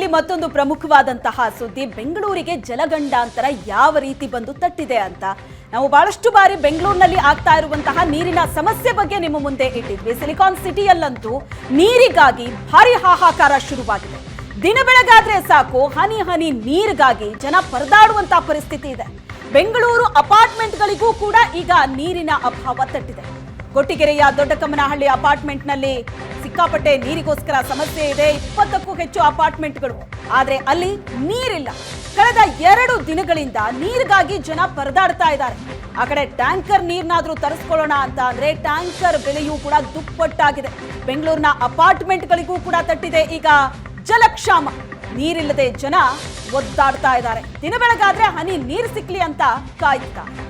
ಸುದ್ದಿಯಲ್ಲಿ ಮತ್ತೊಂದು ಪ್ರಮುಖವಾದಂತಹ ಸುದ್ದಿ. ಬೆಂಗಳೂರಿಗೆ ಜಲಗಂಡಾಂತರ ಯಾವ ರೀತಿ ಬಂದು ತಟ್ಟಿದೆ ಅಂತ. ನಾವು ಬಹಳಷ್ಟು ಬಾರಿ ಬೆಂಗಳೂರಿನಲ್ಲಿ ಆಗ್ತಾ ಇರುವಂತಹ ನೀರಿನ ಸಮಸ್ಯೆ ಬಗ್ಗೆ ನಿಮ್ಮ ಮುಂದೆ ಇಟ್ಟಿದ್ವಿ. ಸಿಲಿಕಾನ್ ಸಿಟಿಯಲ್ಲಂತೂ ನೀರಿಗಾಗಿ ಭಾರಿ ಹಾಹಾಕಾರ ಶುರುವಾಗಿದೆ. ದಿನ ಬೆಳಗಾದ್ರೆ ಸಾಕು, ಹನಿ ಹನಿ ನೀರಿಗಾಗಿ ಜನ ಪರದಾಡುವಂತಹ ಪರಿಸ್ಥಿತಿ ಇದೆ. ಬೆಂಗಳೂರು ಅಪಾರ್ಟ್ಮೆಂಟ್ಗಳಿಗೂ ಕೂಡ ಈಗ ನೀರಿನ ಅಭಾವ ತಟ್ಟಿದೆ. ಕೊಟ್ಟಿಗೆರೆಯ ದೊಡ್ಡಕಮ್ಮನಹಳ್ಳಿ ಅಪಾರ್ಟ್ಮೆಂಟ್ನಲ್ಲಿ ಸಿಕ್ಕಾಪಟ್ಟೆ ನೀರಿಗೋಸ್ಕರ ಸಮಸ್ಯೆ ಇದೆ, ಇಪ್ಪತ್ತಕ್ಕೂ ಹೆಚ್ಚು ಅಪಾರ್ಟ್ಮೆಂಟ್ಗಳು. ಆದ್ರೆ ಅಲ್ಲಿ ನೀರಿಲ್ಲ. ಕಳೆದ ಎರಡು ದಿನಗಳಿಂದ ನೀರಿಗಾಗಿ ಜನ ಪರದಾಡ್ತಾ ಇದ್ದಾರೆ. ಆ ಕಡೆ ಟ್ಯಾಂಕರ್ ನೀರ್ನಾದ್ರೂ ತರಿಸ್ಕೊಳ್ಳೋಣ ಅಂತ ಅಂದ್ರೆ ಟ್ಯಾಂಕರ್ ಬೆಲೆಯೂ ಕೂಡ ದುಪ್ಪಟ್ಟಾಗಿದೆ. ಬೆಂಗಳೂರಿನ ಅಪಾರ್ಟ್ಮೆಂಟ್ಗಳಿಗೂ ಕೂಡ ತಟ್ಟಿದೆ ಈಗ ಜಲಕ್ಷಾಮ. ನೀರಿಲ್ಲದೆ ಜನ ಒದ್ದಾಡ್ತಾ ಇದ್ದಾರೆ. ದಿನ ಬೆಳಗಾದ್ರೆ ಹನಿ ನೀರು ಸಿಕ್ಲಿ ಅಂತ ಕಾಯ್ತಾರೆ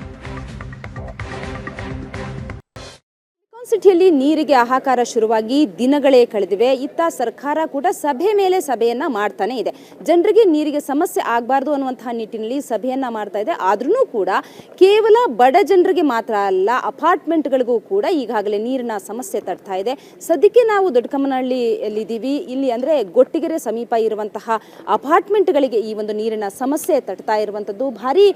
ಸಿಟಿಯಲ್ಲಿ ನೀರಿಗೆ ಹಾಹಾಕಾರ ಶುರುವಾಗಿ ದಿನಗಳೇ ಕಳೆದಿವೆ. ಇತ್ತ ಸರ್ಕಾರ ಕೂಡ ಸಭೆ ಮೇಲೆ ಸಭೆಯನ್ನ ಮಾಡ್ತಾನೆ ಇದೆ. ಜನರಿಗೆ ನೀರಿಗೆ ಸಮಸ್ಯೆ ಆಗಬಾರ್ದು ಅನ್ನುವಂತಹ ನಿಟ್ಟಿನಲ್ಲಿ ಸಭೆಯನ್ನ ಮಾಡ್ತಾ ಇದೆ. ಆದ್ರೂ ಕೂಡ ಕೇವಲ ಬಡ ಜನರಿಗೆ ಮಾತ್ರ ಅಲ್ಲ, ಅಪಾರ್ಟ್ಮೆಂಟ್ಗಳಿಗೂ ಕೂಡ ಈಗಾಗಲೇ ನೀರಿನ ಸಮಸ್ಯೆ ತಡ್ತಾ ಇದೆ. ಸದ್ಯಕ್ಕೆ ನಾವು ದೊಡ್ಡಕಮ್ಮನಹಳ್ಳಿಯಲ್ಲಿದ್ದೀವಿ ಇಲ್ಲಿ ಅಂದ್ರೆ ಗೊಟ್ಟಿಗೆರೆ ಸಮೀಪ ಇರುವಂತಹ ಅಪಾರ್ಟ್ಮೆಂಟ್ಗಳಿಗೆ ಈ ಒಂದು ನೀರಿನ ಸಮಸ್ಯೆ ತಟ್ತಾ ಇರುವಂಥದ್ದು ಭಾರಿ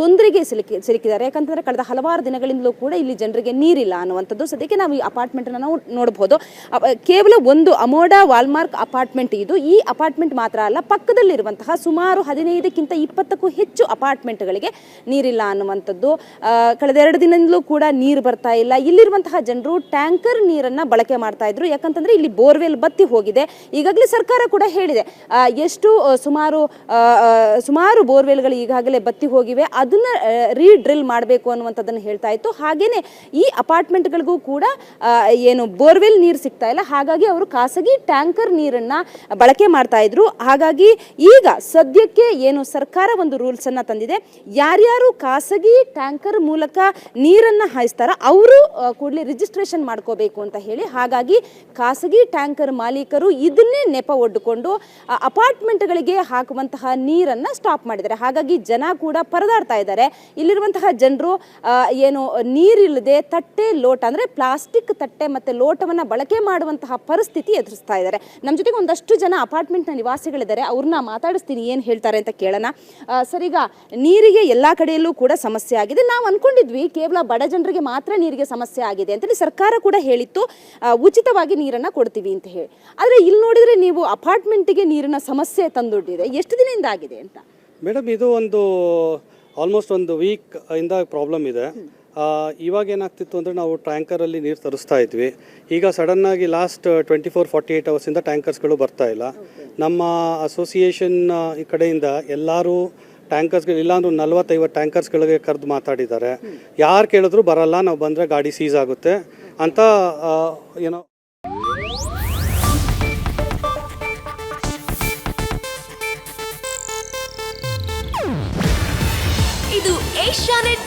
ತೊಂದರೆಗೆ ಸಿಲುಕಿ, ಸಿಲುಕಿದ್ದಾರೆ. ಯಾಕಂತಂದ್ರೆ ಕಳೆದ ಹಲವಾರು ದಿನಗಳಿಂದಲೂ ಕೂಡ ಇಲ್ಲಿ ಜನರಿಗೆ ನೀರಿಲ್ಲ ಅನ್ನುವಂಥದ್ದು ಸದ್ಯಕ್ಕೆ ನಾವು ಈ ಅಪಾರ್ಟ್ಮೆಂಟ್ ನಾವು ನೋಡಬಹುದು ಅಪ- ಕೇವಲ ಒಂದು ಅಮೋಡಾ ವಾಲ್ಮಾರ್ಕ್ ಅಪಾರ್ಟ್ಮೆಂಟ್ ಇದು. ಈ ಅಪಾರ್ಟ್ಮೆಂಟ್ ಮಾತ್ರ ಅಲ್ಲ, ಪಕ್ಕದಲ್ಲಿರುವಂತಹ ಸುಮಾರು ಹದಿನೈದಕ್ಕಿಂತ ಇಪ್ಪತ್ತಕ್ಕೂ ಹೆಚ್ಚು ಅಪಾರ್ಟ್ಮೆಂಟ್ಗಳಿಗೆ ನೀರಿಲ್ಲ ಅನ್ನುವಂಥದ್ದು. ಕಳೆದ ಎರಡು ದಿನದಿಂದಲೂ ಕೂಡ ನೀರು ಬರ್ತಾ ಇಲ್ಲ. ಇಲ್ಲಿರುವಂತಹ ಜನರು ಟ್ಯಾಂಕರ್ ನೀರನ್ನ ಬಳಕೆ ಮಾಡ್ತಾ ಇದ್ರು. ಯಾಕಂತಂದ್ರೆ ಇಲ್ಲಿ ಬೋರ್ವೆಲ್ ಬತ್ತಿ ಹೋಗಿದೆ. ಈಗಾಗಲೇ ಸರ್ಕಾರ ಕೂಡ ಹೇಳಿದೆ. ಎಷ್ಟು ಸುಮಾರು ಸುಮಾರು ಬೋರ್ವೆಲ್ಗಳು ಈಗಾಗಲೇ ಬತ್ತಿ ಹೋಗಿವೆ. ಅದನ್ನ ರೀಡ್ರಿಲ್ ಮಾಡಬೇಕು ಅನ್ನುವಂಥದ್ದನ್ನು ಹೇಳ್ತಾ ಇತ್ತು. ಹಾಗೇನೆ ಈ ಅಪಾರ್ಟ್ಮೆಂಟ್ಗಳಿಗೂ ಕೂಡ ಆ, ಏನು ಬೋರ್ವೆಲ್ ನೀರು ಸಿಗ್ತಾ ಇಲ್ಲ. ಹಾಗಾಗಿ ಅವರು ಖಾಸಗಿ ಟ್ಯಾಂಕರ್ ನೀರನ್ನ ಬಳಕೆ ಮಾಡ್ತಾ ಇದ್ರು. ಹಾಗಾಗಿ ಈಗ ಸದ್ಯಕ್ಕೆ ಏನು ಸರ್ಕಾರ ಒಂದು ರೂಲ್ಸ್ ಅನ್ನ ತಂದಿದೆ. ಯಾರ್ಯಾರು ಖಾಸಗಿ ಟ್ಯಾಂಕರ್ ಮೂಲಕ ನೀರನ್ನ ಹಾಯಿಸ್ತಾರ ಅವರು ಕೂಡಲೇ ರಿಜಿಸ್ಟ್ರೇಷನ್ ಮಾಡ್ಕೋಬೇಕು ಅಂತ ಹೇಳಿ. ಹಾಗಾಗಿ ಖಾಸಗಿ ಟ್ಯಾಂಕರ್ ಮಾಲೀಕರು ಇದನ್ನೇ ನೆಪ ಒಡ್ಡಿಕೊಂಡು ಅಪಾರ್ಟ್ಮೆಂಟ್ಗಳಿಗೆ ಹಾಕುವಂತಹ ನೀರನ್ನ ಸ್ಟಾಪ್ ಮಾಡಿದ್ದಾರೆ. ಹಾಗಾಗಿ ಜನ ಕೂಡ ಪರದಾಡ್ತಾ ಇದ್ದಾರೆ. ಇಲ್ಲಿರುವಂತಹ ಜನರು ಏನು ನೀರಿಲ್ಲದೆ ತಟ್ಟೆ ಲೋಟ ಅಂದ್ರೆ ಪ್ಲಾಸ್ಟಿಕ್ ತಟ್ಟೆ ಮತ್ತೆ ಲೋಟವನ್ನ ಬಳಕೆ ಮಾಡುವಂತಹ ಪರಿಸ್ಥಿತಿ ಎದುರಿಸ್ತಾ ಇದ್ದಾರೆ. ನಮ್ಮ ಜೊತೆಗೆ ಒಂದಷ್ಟು ಜನ ಅಪಾರ್ಟ್ಮೆಂಟ್ನ ನಿವಾಸಿಗಳಿದ್ದಾರೆ. ಅವ್ರನ್ನ ಮಾತಾಡಿಸ್ತೀನಿ ಏನು ಹೇಳ್ತಾರೆ ಅಂತ ಕೇಳೋಣ. ಸರಿಗ ಸರ್ ಈಗ ನೀರಿಗೆ ಎಲ್ಲ ಕಡೆಯಲ್ಲೂ ಕೂಡ ಸಮಸ್ಯೆ ಆಗಿದೆ. ನಾವು ಅಂದ್ಕೊಂಡಿದ್ವಿ ಕೇವಲ ಬಡ ಜನರಿಗೆ ಮಾತ್ರ ನೀರಿಗೆ ಸಮಸ್ಯೆ ಆಗಿದೆ ಅಂತೇಳಿ ಸರ್ಕಾರ ಕೂಡ ಹೇಳಿತ್ತು. ಉಚಿತವಾಗಿ ನೀರನ್ನ ಕೊಡ್ತೀವಿ ಅಂತ ಹೇಳಿ. ಆದರೆ ಇಲ್ಲಿ ನೋಡಿದ್ರೆ ನೀವು ಅಪಾರ್ಟ್ಮೆಂಟಿಗೆ ನೀರಿನ ಸಮಸ್ಯೆ ತಂದೊಡ್ಡಿದೆ. ಎಷ್ಟು ದಿನದಿಂದ ಆಗಿದೆ ಅಂತ? ಮೇಡಮ್ ಇದು ಒಂದು ಆಲ್ಮೋಸ್ಟ್ ಒಂದು ವೀಕ್ ಇಂದ ಪ್ರಾಬ್ಲಮ್ ಇದೆ. ಇವಾಗ ಏನಾಗ್ತಿತ್ತು ಅಂದರೆ ನಾವು ಟ್ಯಾಂಕರಲ್ಲಿ ನೀರು ತರಿಸ್ತಾ ಇದ್ವಿ. ಈಗ ಸಡನ್ನಾಗಿ last twenty four forty eight ಅವರ್ಸಿಂದ ಟ್ಯಾಂಕರ್ಸ್ಗಳು ಬರ್ತಾ ಇಲ್ಲ. ನಮ್ಮ ಅಸೋಸಿಯೇಷನ್ ಈ ಕಡೆಯಿಂದ ಎಲ್ಲರೂ ಟ್ಯಾಂಕರ್ಸ್ಗಳು, ಇಲ್ಲಾಂದ್ರೂ ನಲ್ವತ್ತೈವತ್ತು ಟ್ಯಾಂಕರ್ಸ್ಗಳಿಗೆ ಕರೆದು ಮಾತಾಡಿದ್ದಾರೆ. ಯಾರು ಕೇಳಿದ್ರು ಬರಲ್ಲ, ನಾವು ಬಂದರೆ ಗಾಡಿ ಸೀಸ್ ಆಗುತ್ತೆ ಅಂತ ಏನೋ. ಇದು ಏಷ್ಯಾನೆಟ್